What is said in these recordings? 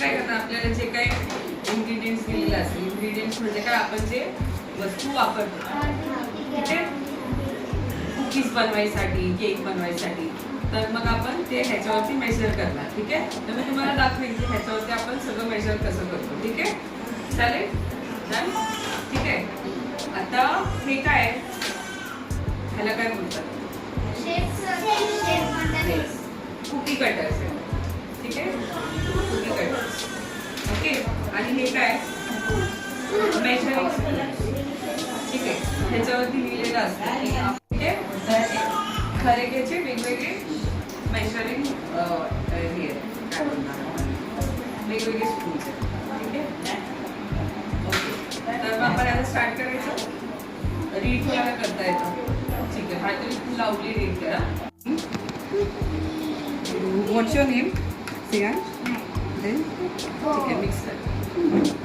काय करणार? आपल्याला जे काही इन्ग्रेडियंट्स दिलेले असतील इन्ग्रेडियंट्स म्हणजे काय? आपण जे वस्तू वापरतो. ठीक आहे? कुकीज बनवायसाठी केक बनवायसाठी. तर मग आपण ते ह्याच्यावरती मेजर करणार. ठीक आहे? तर मी तुम्हाला दाखवेन की ह्याच्यावरती आपण सगळं मेजर कसं करतो. ठीक आहे? चालेल? ठीक आहे? आता हे काय? आहे? ह्याला काय बोलतात कुकी कटर्स ठीक आहे? ओके. आणि हे काय? मेजरिंग ठीक आहे. ह्याच्यावरती लिहिलेलं असतं खरे आप- वेगवेगळे मेजरिंग हे वेगवेगळे स्कूल्स आहेत. ठीक आहे? तर मग आपण आता स्टार्ट करायचं. रीड तुम्हाला करता येतं? ठीक आहे. हा तरी तू लावली रीड करा. What's your name Siya then ठीक आहे मिक्स कर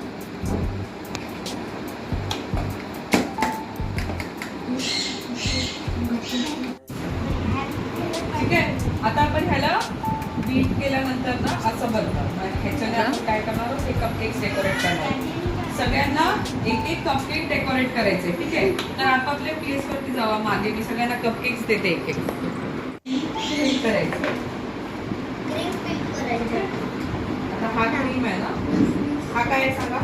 ठीक आहे. आता आपण ह्याला बीट केल्यानंतर ना असं बनतं. ह्याच्याने आपण काय करणार आहोत? हे कपकेक्स डेकोरेट करणार. सगळ्यांना एक एक कपकेक डेकोरेट करायचे ठीक आहे? तर आपापल्या प्लेस वरती जावा. मागे मी सगळ्यांना कपकेक्स देते एक एक करायचं आता हा क्रीम आहे ना हा काय सांगा?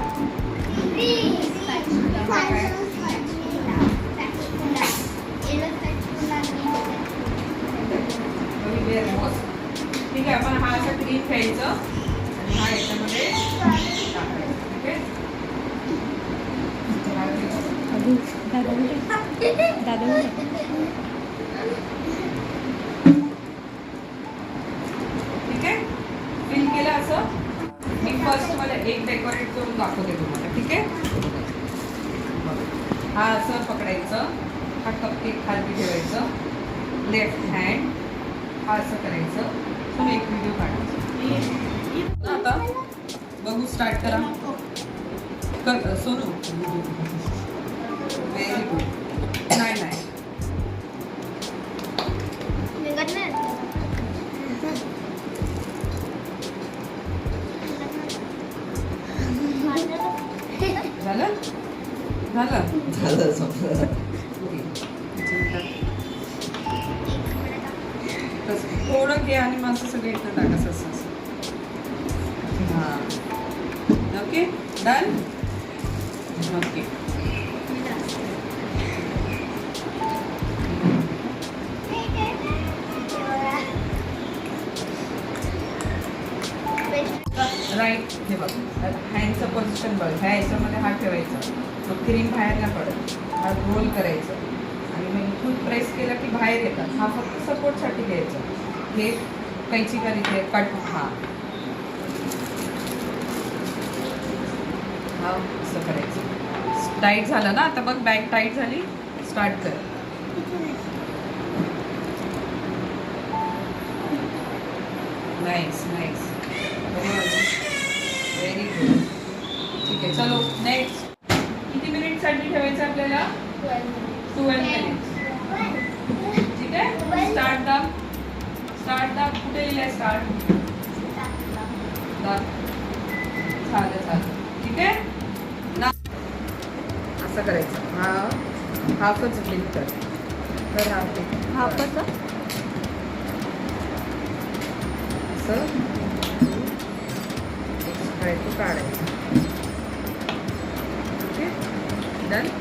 ठीक आहे आपण हा असं क्रीम घ्यायचं आणि हा याच्यामध्ये ठीक आहे? फिल केलं असं? मी फर्स्ट मला एक डेकोरेट दाखवते तुम्हाला ठीक आहे? हा असं पकडायचं हा कपकेक खाली ठेवायचं लेफ्ट हँड हा असं करायचं. तुम्ही एक व्हिडिओ काढायचा आता बघू स्टार्ट करा. कर सोनू. व्हेरी गुड झालं? झालं संपलं तसं थोडं घे आणि असं सगळं इथं टाकायचं असं असं हां. ओके डन ओके राईट हे बघ. हँडचं पोझिशन बघ. ह्या याच्यामध्ये हात ठेवायचा. मग क्रीम बाहेर ना पडत. हा रोल करायचं. आणि मग इथून प्रेस केला की बाहेर येतात. हा फक्त सपोर्टसाठी घ्यायचा. हे कैची करीत कट. हा. हा असं करायचं. टाईट झालं ना? आता बघ बॅग टाईट झाली. स्टार्ट कर. नाईस नाईस व्हेरी गुड ठीक आहे चलो नेक्स्ट मिनिटसाठी ठेवायचं आपल्याला? ट्वेल्व मिनिट्स ठीक आहे? स्टार्ट दा स्टार्ट दा कुठे लिहिलंय स्टार्ट दा झालं झालं. ठीक आहे? ना. असं करायचं. हा. हाफच क्लिक कर. तर. हाफच असं. काढायचं. Okay done